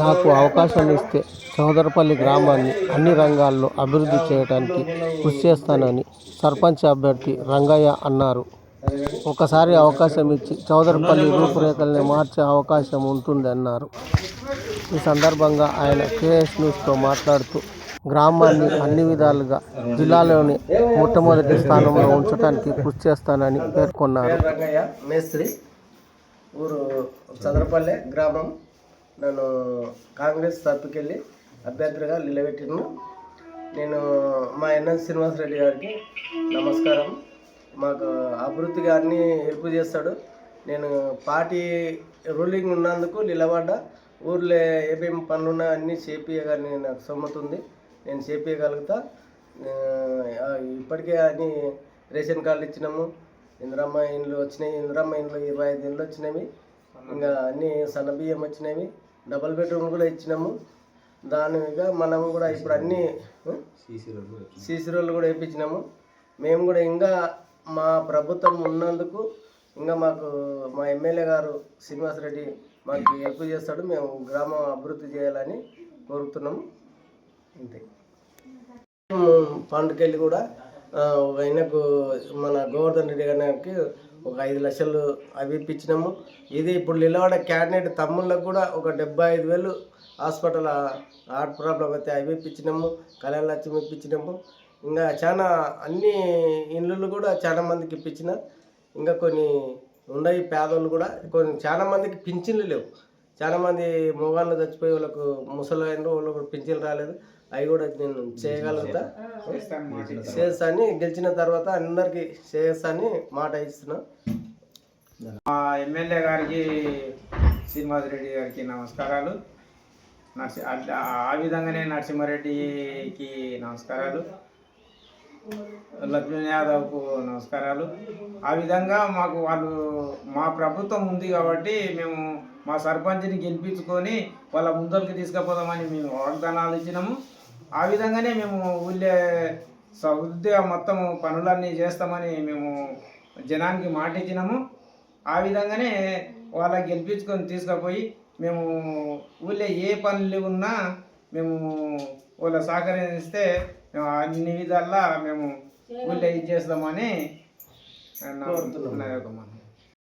నాకు అవకాశం ఇస్తే చౌదరపల్లి గ్రామాన్ని అన్ని రంగాల్లో అభివృద్ధి చేయడానికి కృషి చేస్తానని సర్పంచ్ అభ్యర్థి రంగయ్య అన్నారు. ఒకసారి అవకాశం ఇచ్చి చౌదరపల్లి రూపురేఖల్ని మార్చే అవకాశం ఉంటుంది అన్నారు ఈ సందర్భంగా ఆయన కేఎస్ న్యూస్తో మాట్లాడుతూ గ్రామాన్ని అన్ని విధాలుగా జిల్లాలోని మొట్టమొదటి స్థానంలో ఉంచడానికి కృషి చేస్తానని పేర్కొన్నారు. మేస్త్రి ఊరు చంద్రపల్లె గ్రామం. నన్ను కాంగ్రెస్ తప్పుకెళ్ళి అభ్యర్థిగా నిలబెట్టిను నేను మా ఎన్ఎన్ శ్రీనివాసరెడ్డి గారికి నమస్కారం. మాకు అభివృద్ధిగా గారిని హెల్ప్ చేస్తాడు. నేను పార్టీ రూలింగ్ ఉన్నందుకు నిలబడ్డా. ఊర్లో ఏమేమి పనులు ఉన్నాయో అన్నీ చేపియగానే నాకు సమ్మతి ఉంది. నేను చేపియగలుగుతా ఇప్పటికే అన్ని రేషన్ కార్డులు ఇచ్చినాము. ఇందిరమ్మ ఇండ్లు వచ్చినాయి. ఇందిరమ్మ ఇండ్లు ఇరవై ఐదు ఇండ్లు వచ్చినవి ఇంకా అన్ని సన్న బియ్యం వచ్చినవి డబల్ బెడ్రూమ్ కూడా ఇచ్చినాము. దానిగా మనం కూడా ఇప్పుడు అన్ని సీసీ రోడ్లు కూడా వేయించినాము. మేము కూడా ఇంకా మా ప్రభుత్వం ఉన్నందుకు ఇంకా మాకు మా ఎమ్మెల్యే గారు శ్రీనివాసరెడ్డి మాకు హెల్ప్ చేస్తాడు. మేము గ్రామం అభివృద్ధి చేయాలని కోరుతున్నాము. అంతే. పండుకెళ్ళి కూడా ఆయనకు మన గోవర్ధన్ రెడ్డి గారికి ఒక ఐదు లక్షలు అవి ఇప్పించినాము. ఇది ఇప్పుడు నిలవడ క్యాండిడేట్ తమ్ముళ్ళకు కూడా ఒక డెబ్బై ఐదు వేలు హాస్పిటల్ హార్ట్ ప్రాబ్లం అయితే అవి ఇప్పించినాము. కళ్యాణ లక్ష్మి ఇప్పించినాము. ఇంకా చాలా అన్ని ఇళ్ళు కూడా చాలా మందికి ఇప్పించిన. ఇంకా కొన్ని ఉన్నాయి పేదోళ్ళు కూడా. కొన్ని చాలా మందికి పింఛన్లు లేవు. చాలా మంది మొగాళ్ళు చచ్చిపోయి వాళ్ళకు ముసలైన వాళ్ళకు పింఛన్ రాలేదు. అవి కూడా నేను చేయగలుగుతా. చేస్తాను గెలిచిన తర్వాత అందరికి చేస్తాను మాట ఇస్తున్నా. మా ఎమ్మెల్యే గారికి శ్రీనివాసరెడ్డి గారికి నమస్కారాలు. నర్సి అట్లా ఆ విధంగానే నరసింహారెడ్డికి నమస్కారాలు. లక్ష్మణ్ యాదవ్కు నమస్కారాలు. ఆ విధంగా మాకు వాళ్ళు మా ప్రభుత్వం ఉంది కాబట్టి మేము మా సర్పంచ్ని గెలిపించుకొని వాళ్ళ ముందరికి తీసుకుపోదామని మేము వాగ్దానాలు ఇచ్చినాము. ఆ విధంగానే మేము ఊళ్ళే సమృద్ధిగా మొత్తం పనులన్నీ చేస్తామని మేము జనానికి మాట ఇచ్చినాము ఆ విధంగానే వాళ్ళ గెలిపించుకొని తీసుకుపోయి మేము ఊళ్ళో ఏ పనులు ఉన్నా మేము వాళ్ళ సహకరిస్తే మేము అన్ని విధాలా మేము ఊళ్ళో ఇది చేస్తామని నా నా యొక్క మాట